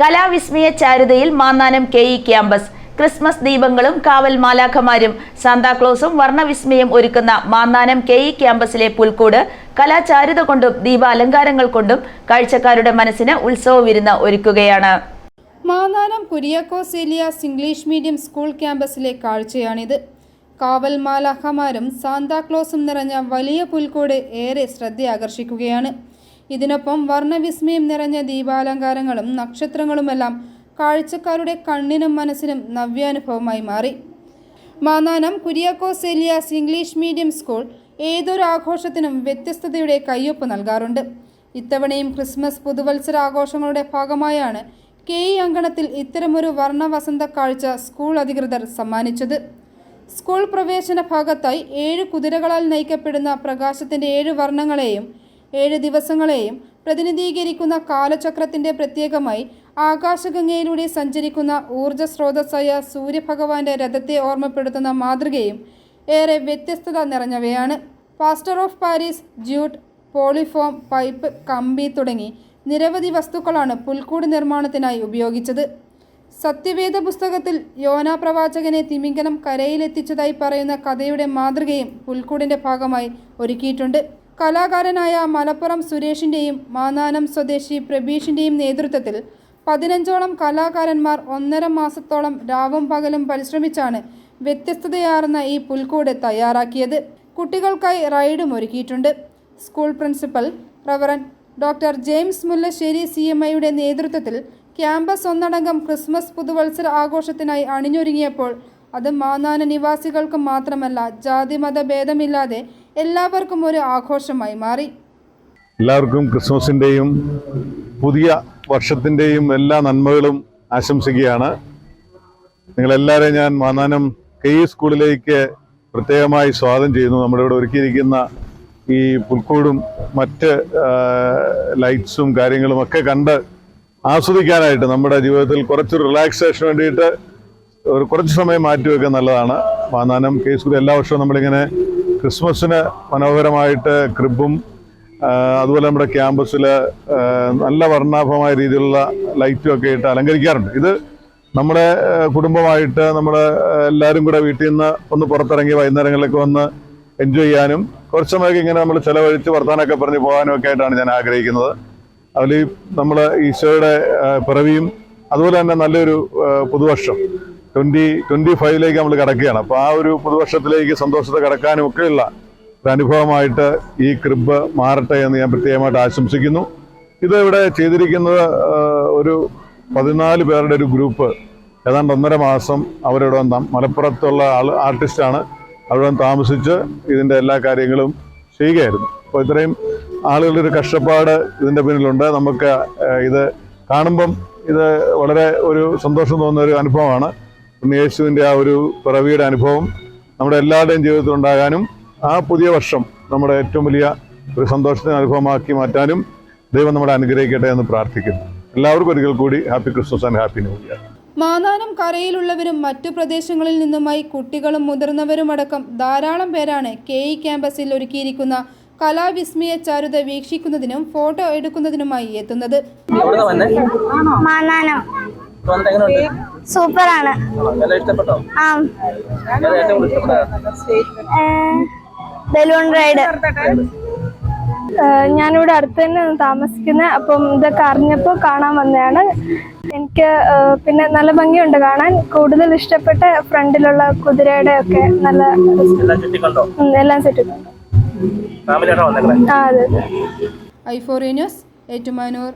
കലാവിസ്മയ ചാരിതയിൽ Mannanam K E campus. Christmas ദീപങ്ങളും കാവൽ മാലാഖമാരും സാന്താക്ലോസും വർണവിസ്മയം ഒരുക്കുന്ന മാന്നാനം കെ ഇ ക്യാമ്പസിലെ പുൽക്കൂട് കലാചാരിത കൊണ്ടും ദീപാലങ്കാരങ്ങൾ കൊണ്ടും കാഴ്ചക്കാരുടെ മനസ്സിന് ഉത്സവ വിരുന്ന് ഒരുക്കുകയാണ്. Mannanam Kuriakose Elias English medium school ക്യാമ്പസിലെ കാഴ്ചയാണിത്. കാവൽ മാലാഖമാരും സാന്താക്ലോസും നിറഞ്ഞ വലിയ പുൽക്കൂട് ഏറെ ശ്രദ്ധയാകർഷിക്കുകയാണ്. ഇതിനൊപ്പം വർണവിസ്മയം നിറഞ്ഞ ദീപാലങ്കാരങ്ങളും നക്ഷത്രങ്ങളുമെല്ലാം കാഴ്ചക്കാരുടെ കണ്ണിനും മനസ്സിനും നവ്യാനുഭവമായി മാറി. Mannanam Kuriakose Elias English medium school ഏതൊരു ആഘോഷത്തിനും വ്യത്യസ്തതയുടെ കയ്യൊപ്പ് നൽകാറുണ്ട്. ഇത്തവണയും ക്രിസ്മസ് പുതുവത്സര ആഘോഷങ്ങളുടെ ഭാഗമായാണ് കെ ഇ അങ്കണത്തിൽ ഇത്തരമൊരു വർണവസന്ത കാഴ്ച സ്കൂൾ അധികൃതർ സമ്മാനിച്ചത്. സ്കൂൾ പ്രവേശന ഭാഗത്തായി ഏഴ് കുതിരകളാൽ നയിക്കപ്പെടുന്ന പ്രകാശത്തിന്റെ ഏഴ് വർണങ്ങളെയും ഏഴ് ദിവസങ്ങളെയും പ്രതിനിധീകരിക്കുന്ന കാലചക്രത്തിന്റെ പ്രത്യേകമായി ആകാശഗംഗയിലൂടെ സഞ്ചരിക്കുന്ന ഊർജ സ്രോതസ്സായ സൂര്യഭഗവാന്റെ രഥത്തെ ഓർമ്മപ്പെടുത്തുന്ന മാതൃകയും ഏറെ വ്യത്യസ്തത നിറഞ്ഞവയാണ്. Plaster of Paris jute polyfoam pipe കമ്പി തുടങ്ങി നിരവധി വസ്തുക്കളാണ് പുൽക്കൂട് നിർമ്മാണത്തിനായി ഉപയോഗിച്ചത്. സത്യവേദ പുസ്തകത്തിൽ യോനാ പ്രവാചകനെ തിമിംഗലം കരയിലെത്തിച്ചതായി പറയുന്ന കഥയുടെ മാതൃകയും പുൽക്കൂടിന്റെ ഭാഗമായി ഒരുക്കിയിട്ടുണ്ട്. കലാകാരനായ മലപ്പുറം സുരേഷിന്റെയും മാനാനം സ്വദേശി പ്രബീഷിന്റെയും നേതൃത്വത്തിൽ പതിനഞ്ചോളം കലാകാരന്മാർ ഒന്നര മാസത്തോളം രാവും പകലും പരിശ്രമിച്ചാണ് വ്യത്യസ്തതയാർന്ന ഈ പുൽക്കൂട് തയ്യാറാക്കിയത്. കുട്ടികൾക്കായി റൈഡും ഒരുക്കിയിട്ടുണ്ട്. School principal reverend doctor James Mullassery C M ഐയുടെ നേതൃത്വത്തിൽ ക്യാമ്പസ് ഒന്നടങ്കം ക്രിസ്മസ് പുതുവത്സര ആഘോഷത്തിനായി അണിഞ്ഞൊരുങ്ങിയപ്പോൾ അത് മാന്നാന നിവാസികൾക്ക് മാത്രമല്ല ജാതിമത ഭേദമില്ലാതെ എല്ലാവർക്കും ഒരു ആഘോഷമായി മാറി. എല്ലാവർക്കും ക്രിസ്മസിന്റെയും പുതിയ വർഷത്തിന്റെയും എല്ലാ നന്മകളും ആശംസിക്കുകയാണ്. നിങ്ങളെല്ലാവരെയും ഞാൻ മാനാനം കെ സ്കൂളിലേക്ക് പ്രത്യേകമായി സ്വാഗതം ചെയ്യുന്നു. നമ്മുടെ ഇവിടെ ഒരുക്കിയിരിക്കുന്ന ഈ പുൽക്കൂടും മറ്റ് ലൈറ്റ്സും കാര്യങ്ങളും ഒക്കെ കണ്ട് ആസ്വദിക്കാനായിട്ട് നമ്മുടെ ജീവിതത്തിൽ കുറച്ച് റിലാക്സേഷന് വേണ്ടിയിട്ട് ഒരു കുറച്ച് സമയം മാറ്റി മാറ്റിവെക്കുക നല്ലതാണ്. മാന്നാനം കെ സ്കൂൾ എല്ലാ വർഷവും നമ്മളിങ്ങനെ ക്രിസ്മസിന് മനോഹരമായിട്ട് ക്രിബും അതുപോലെ നമ്മുടെ ക്യാമ്പസിൽ നല്ല വർണാഭമായ രീതിയിലുള്ള ലൈറ്റും ഒക്കെ ഇട്ട് അലങ്കരിക്കാറുണ്ട്. ഇത് നമ്മുടെ കുടുംബമായിട്ട് നമ്മൾ എല്ലാവരും കൂടെ വീട്ടിൽ നിന്ന് ഒന്ന് പുറത്തിറങ്ങി വൈകുന്നേരങ്ങളിലൊക്കെ വന്ന് എൻജോയ് ചെയ്യാനും കുറച്ച് സമയമൊക്കെ ഇങ്ങനെ നമ്മൾ ചിലവഴിച്ച് വർത്താനമൊക്കെ പറഞ്ഞ് പോകാനും ഒക്കെ ആയിട്ടാണ് ഞാൻ ആഗ്രഹിക്കുന്നത്. അതിൽ നമ്മൾ ഈശോയുടെ പിറവിയും അതുപോലെ തന്നെ നല്ലൊരു പുതുവർഷം. ട്വന്റി ട്വന്റി ഫൈവിലേക്ക് നമ്മൾ കിടക്കുകയാണ്. അപ്പോൾ ആ ഒരു പുതുവർഷത്തിലേക്ക് സന്തോഷത്തെ കിടക്കാനും ഒക്കെയുള്ള ഒരു അനുഭവമായിട്ട് ഈ ക്രിബ് മാറട്ടെ എന്ന് ഞാൻ പ്രത്യേകമായിട്ട് ആശംസിക്കുന്നു. ഇത് ഇവിടെ ചെയ്തിരിക്കുന്നത് ഒരു പതിനാല് പേരുടെ ഒരു ഗ്രൂപ്പ് ഏതാണ്ട് ഒന്നര മാസം അവരിവിടെ മലപ്പുറത്തുള്ള ആൾ ആർട്ടിസ്റ്റാണ് അവിടെ താമസിച്ച് ഇതിന്റെ എല്ലാ കാര്യങ്ങളും ചെയ്യുകയായിരുന്നു. അപ്പോൾ ഇത്രയും ആളുകളുടെ ഒരു കഷ്ടപ്പാട് ഇതിന്റെ പിന്നിലുണ്ട്. നമുക്ക് ഇത് കാണുമ്പം ഇത് വളരെ ഒരു സന്തോഷം തോന്നുന്ന ഒരു അനുഭവമാണ്. യേശുവിന്റെ ആ ഒരു പിറവിയുടെ അനുഭവം നമ്മുടെ എല്ലാവരുടെയും ജീവിതത്തിൽ ഉണ്ടാകാനും ആ പുതിയ വർഷം നമ്മുടെ ഏറ്റവും വലിയ ഒരു സന്തോഷത്തിന് അനുഭവമാക്കി മാറ്റാനും ദൈവം നമ്മളെ അനുഗ്രഹിക്കട്ടെ എന്ന് പ്രാർത്ഥിക്കുന്നു. എല്ലാവർക്കും ഒരിക്കൽ കൂടി happy Christmas and happy new year. Mannanam കരയിലുള്ളവരും മറ്റു പ്രദേശങ്ങളിൽ നിന്നുമായി കുട്ടികളും മുതിർന്നവരുമടക്കം ധാരാളം പേരാണ് കെ ഇ ക്യാമ്പസിൽ ഒരുക്കിയിരിക്കുന്ന കലാവിസ്മയ ചാരുത വീക്ഷിക്കുന്നതിനും ഫോട്ടോ എടുക്കുന്നതിനുമായി എത്തുന്നത്. എവിടുന്നാ വന്നേ മാന്നാനം ഇവിടെ വന്നിട്ട് എങ്ങനെയുണ്ട് സൂപ്പറാണ്. എല്ലാം ഇഷ്ടപ്പെട്ടോ? ആ. ഏതാ ഏറ്റവും കൂടുതൽ ഇഷ്ടപ്പെട്ടത് ബലൂൺ റൈഡ്. ഞാനിവിടെ അടുത്ത് തന്നെ താമസിക്കുന്നത് അപ്പം ഇതൊക്കെ അറിഞ്ഞപ്പോൾ കാണാൻ വന്നതാണ്. എനിക്ക് പിന്നെ നല്ല ഭംഗിയുണ്ട് കാണാൻ. കൂടുതൽ ഇഷ്ടപ്പെട്ട ഫ്രണ്ടിലുള്ള കുതിരയുടെ ഒക്കെ നല്ല എല്ലാം ചുറ്റി കണ്ടോ ഉം, എല്ലാം സെറ്റ് ഫാമിലിയാണോ വന്നേക്കണേ. ആ അതെ ഐഫോറിയ ന്യൂസ് ഏറ്റുമാനൂർ.